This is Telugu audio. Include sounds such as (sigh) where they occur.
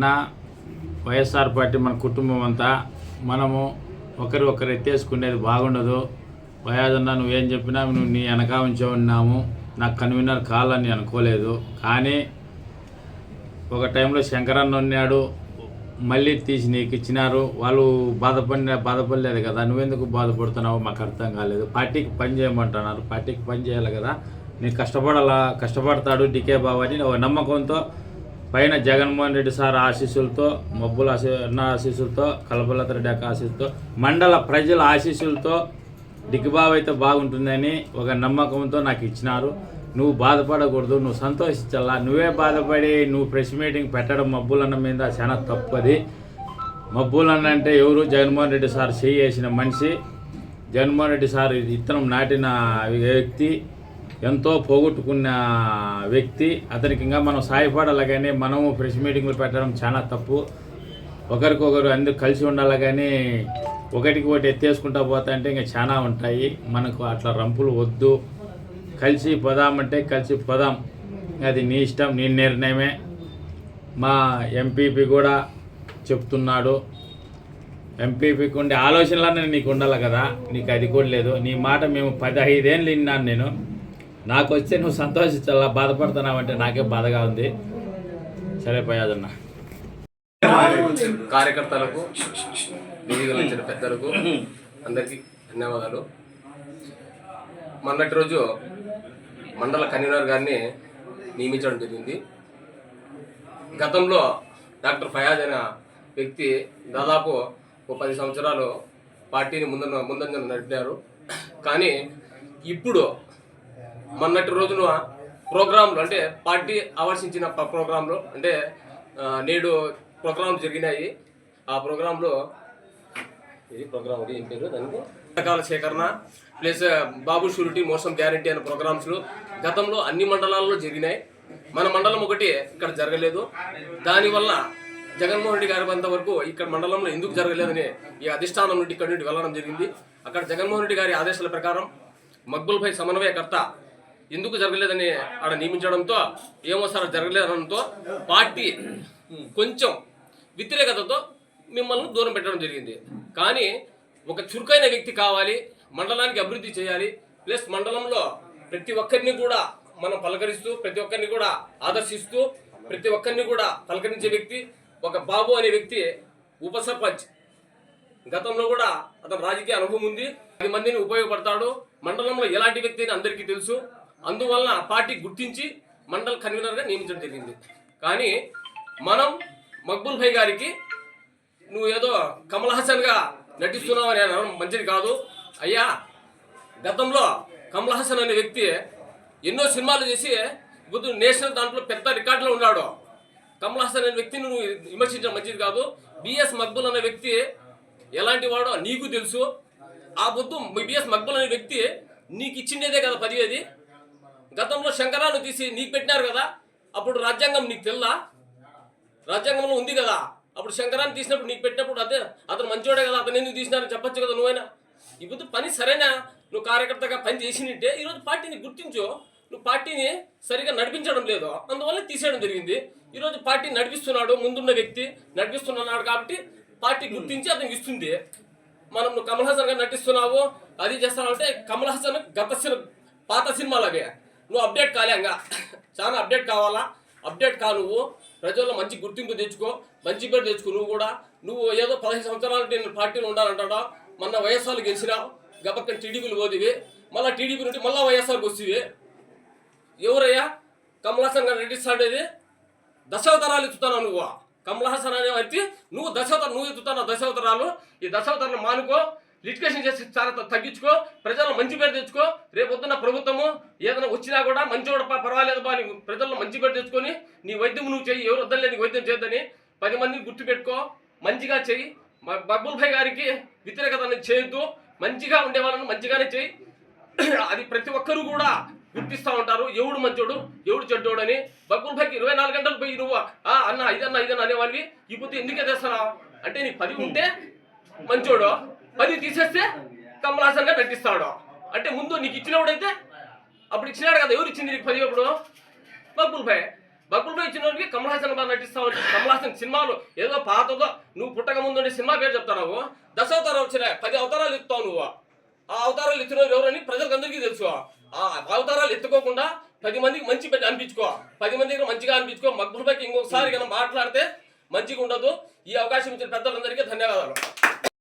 అన్న వైఎస్ఆర్ పార్టీ మన కుటుంబం అంతా మనము ఒకరి ఒకరు ఎత్తేసుకునేది బాగుండదు. వయాదన్నా నువ్వేం చెప్పినా నువ్వు నీ వెనక ఉంచే ఉన్నాము. నాకు కన్వీనర్ కాలని అనుకోలేదు. కానీ ఒక టైంలో శంకరన్న ఉన్నాడు. మళ్ళీ తీసి నీకు ఇచ్చినారు. వాళ్ళు బాధపడిన బాధపడలేదు కదా. నువ్వెందుకు బాధపడుతున్నావు మాకు అర్థం కాలేదు. పార్టీకి పని చేయమంటున్నారు. పార్టీకి పని చేయాలి కదా. నేను కష్టపడాలా? కష్టపడతాడు డికే బాబు అని ఒక నమ్మకంతో పైన జగన్మోహన్ రెడ్డి సార్ ఆశీస్సులతో మబ్బుల అన్న ఆశీస్సులతో కలపలత రెడ్డి ఆశీస్సుతో ఆశీస్సులతో మండల ప్రజల ఆశీస్సులతో డిగ్గిబాబు అయితే బాగుంటుందని ఒక నమ్మకంతో నాకు ఇచ్చినారు. నువ్వు బాధపడకూడదు నువ్వు సంతోషించాలా నువ్వే బాధపడి నువ్వు ప్రెస్ మీటింగ్ పెట్టడం మబ్బులన్న మీద చాలా తప్పది. మబ్బులన్న అంటే ఎవరు? జగన్మోహన్ రెడ్డి సార్ చేసిన మనిషి. జగన్మోహన్ రెడ్డి సార్ ఇత్తనం నాటిన వ్యక్తి. ఎంతో పోగొట్టుకున్న వ్యక్తి. అతనికి ఇంకా మనం సాయపడాలి కానీ మనము ప్రెస్ మీటింగ్లు పెట్టడం చాలా తప్పు. ఒకరికొకరు అందరూ కలిసి ఉండాలి కానీ ఒకటికి ఒకటి ఎత్తేసుకుంటా పోతా అంటే ఇంకా చాలా ఉంటాయి. మనకు అట్లా రంపులు వద్దు. కలిసి పోదామంటే కలిసి పోదాం. అది నీ ఇష్టం నీ నిర్ణయమే. మా ఎంపీపీ కూడా చెప్తున్నాడు. ఎంపీపీకి ఉండే ఆలోచనలన్నీ నీకు ఉండాలి కదా. నీకు అది కూడా లేదు. నీ మాట మేము పదహైదేళ్ళు విన్నాను నేను. నాకు వస్తే నువ్వు సంతోషించాలా? బాధపడుతున్నావంటే నాకే బాధగా ఉంది. సరే పోయాదన్న. కార్యకర్తలకు వచ్చిన పెద్దలకు అందరికీ ధన్యవాదాలు. మొన్నటి రోజు మండల కన్వీనర్ గారిని నియమించడం జరిగింది. గతంలో డాక్టర్ ఫయాజ్ అనే వ్యక్తి దాదాపు ఒక పది సంవత్సరాలు పార్టీని ముందు ముందంజ నడిపారు. కానీ ఇప్పుడు మొన్నటి రోజున ప్రోగ్రాంలు అంటే పార్టీ ఆవర్షించిన ప్రోగ్రాంలు అంటే నేడు ప్రోగ్రాంలు జరిగినాయి. ఆ ప్రోగ్రాంలో ఇది ప్రోగ్రామ్ ఇది ఏం పేరు దానికి? రకాల సేకరణ ప్లస్ బాబు షూరిటీ మోసం గ్యారంటీ అనే ప్రోగ్రామ్స్లు గతంలో అన్ని మండలాల్లో జరిగినాయి. మన మండలం ఒకటి ఇక్కడ జరగలేదు. దానివల్ల జగన్మోహన్ రెడ్డి గారి అంత వరకు ఇక్కడ మండలంలో ఎందుకు జరగలేదని ఈ అధిష్టానం నుండి ఇక్కడ నుండి వెళ్ళడం జరిగింది. అక్కడ జగన్మోహన్ రెడ్డి గారి ఆదేశాల ప్రకారం మక్బుల్పై సమన్వయకర్త ఎందుకు జరగలేదని ఆడ నియమించడంతో ఏమో సార్ జరగలేదనడంతో పార్టీ కొంచెం వ్యతిరేకతతో మిమ్మల్ని దూరం పెట్టడం జరిగింది. కానీ ఒక చురుకైన వ్యక్తి కావాలి మండలానికి అభివృద్ధి చేయాలి ప్లస్ మండలంలో ప్రతి ఒక్కరిని కూడా మనం పలకరిస్తూ ప్రతి ఒక్కరిని కూడా ఆదర్శిస్తూ ప్రతి ఒక్కరిని కూడా పలకరించే వ్యక్తి ఒక బాబు అనే వ్యక్తి ఉప సర్పంచ్. గతంలో కూడా అతను రాజకీయ అనుభవం ఉంది. పది మందిని ఉపయోగపడతాడు. మండలంలో ఎలాంటి వ్యక్తి అని అందరికీ తెలుసు. అందువలన పార్టీ గుర్తించి మండల్ కన్వీనర్గా నియమించడం జరిగింది. కానీ మనం మక్బుల్ భాయ్ గారికి నువ్వు ఏదో కమల్ హాసన్గా నటిస్తున్నావు అని అనడం మంచిది కాదు. అయ్యా గతంలో కమల్ హాసన్ అనే వ్యక్తి ఎన్నో సినిమాలు చేసి ఇప్పుడు నేషనల్ దాంట్లో పెద్ద రికార్డులో ఉన్నాడు. కమల్ హాసన్ అనే వ్యక్తిని నువ్వు విమర్శించడం మంచిది కాదు. బిఎస్ మక్బుల్ అనే వ్యక్తి ఎలాంటి వాడో నీకు తెలుసు. ఆ బొద్దు బిఎస్ మక్బుల్ అనే వ్యక్తి నీకు ఇచ్చిండేదే కదా పదివేది. గతంలో శంకరాను తీసి నీకు పెట్టినారు కదా అప్పుడు రాజ్యాంగం నీకు తెల్లా? రాజ్యాంగంలో ఉంది కదా అప్పుడు శంకరాన్ని తీసినప్పుడు నీకు పెట్టినప్పుడు అదే అతను మంచివాడే కదా అతను ఎందుకు తీసినారని చెప్పొచ్చు కదా నువ్వైనా? ఇప్పుడు పని సరైన? నువ్వు కార్యకర్తగా పని చేసినట్టే ఈరోజు పార్టీని గుర్తించు. నువ్వు పార్టీని సరిగా నడిపించడం లేదు. అందువల్ల తీసేయడం జరిగింది. ఈరోజు పార్టీ నడిపిస్తున్నాడు ముందున్న వ్యక్తి నడిపిస్తున్నాడు కాబట్టి పార్టీ గుర్తించి అతనికి ఇస్తుంది. మనం నువ్వు కమల్ హాసన్ గారు నటిస్తున్నావు అది చేస్తానంటే అంటే కమల్ హాసన్ గత సినిమా పాత సినిమాలు అవి నువ్వు అప్డేట్ కాలే అంగా చాలా అప్డేట్ కావాలా? అప్డేట్ కా నువ్వు. ప్రజల్లో మంచి గుర్తింపు తెచ్చుకో. మంచి పేరు తెచ్చుకో నువ్వు కూడా. నువ్వు ఏదో పదహైదు సంవత్సరాలు నేను పార్టీలో ఉండాలంటాడా? మొన్న వైఎస్ఆర్లు గెలిచినావు గబక్కన టీడీపీలు పోదివి మళ్ళీ టీడీపీ నుండి మళ్ళీ వైఎస్ఆర్కి వస్తుంది ఎవరయ్యా? కమలాసన్ గారు నటిస్తాడేది దశావతారాలు ఎత్తుతున్నావు నువ్వు. కమలాసన్ హాసన్ అనే వ్యక్తి. నువ్వు దశావతారం నువ్వు ఎత్తుతున్నావు దశావతారాలు. ఈ దశావతారాలు మానుకో. లిటికేషన్ చేసి చాలా తగ్గించుకో ప్రజల్లో మంచి పేరు తెచ్చుకో. రేపు పొద్దున్న ప్రభుత్వము ఏదైనా వచ్చినా కూడా మంచోడ పర్వాలేదు బా నీకు ప్రజల్లో మంచి పేరు తెచ్చుకొని నీ వైద్యం నువ్వు చెయ్యి ఎవరు వద్దలే నీకు వైద్యం చేయొద్దని పది మందిని గుర్తుపెట్టుకో మంచిగా చెయ్యి. మ- భాయ్ గారికి వ్యతిరేకత అనేది చేయొద్దు మంచిగా ఉండే వాళ్ళని మంచిగానే చెయ్యి. (clears throat) అది ప్రతి ఒక్కరూ కూడా గుర్తిస్తూ ఉంటారు ఎవడు మంచోడు ఎవడు చెడ్డోడు అని బక్కుల్ భాయ్కి ఇరవై నాలుగు గంటలు పోయి నువ్వు అన్న ఇదన్న ఇదన్న అనేవాడివి. ఇప్పుడు ఎందుకే తెస్తున్నావు అంటే నీ పది ఉంటే మంచోడు? పది తీసేస్తే కమల్ హాసన్గా అంటే ముందు నీకు ఇచ్చినప్పుడైతే అప్పుడు ఇచ్చినాడు కదా ఎవరు ఇచ్చింది నీకు పది అప్పుడు? బక్కుల్ భాయ్. బబ్బుల్ బాయ్ ఇచ్చిన వాడికి కమల్ హాసన్ బాగా నటిస్తావు కమల్ హాసన్ సినిమాలు ఏదో పాతదో నువ్వు పుట్టక ముందు ఉండే సినిమా పేరు చెప్తావు దశావతారాలు వచ్చినాయి. పది అవతారాలు ఎత్తుతావు నువ్వు. ఆ అవతారాలు ఎత్తిన ఎవరని ప్రజలకు అందరికీ తెలుసు. ఆ అవతారాలు ఎత్తుకోకుండా పది మందికి మంచి పెట్టి అనిపించుకో. పది మందికి మంచిగా అనిపించుకో. మక్బుల్ బాయ్కి ఇంకొకసారి కనుక మాట్లాడితే మంచిగా ఉండదు. ఈ అవకాశం ఇచ్చిన పెద్దలందరికీ ధన్యవాదాలు.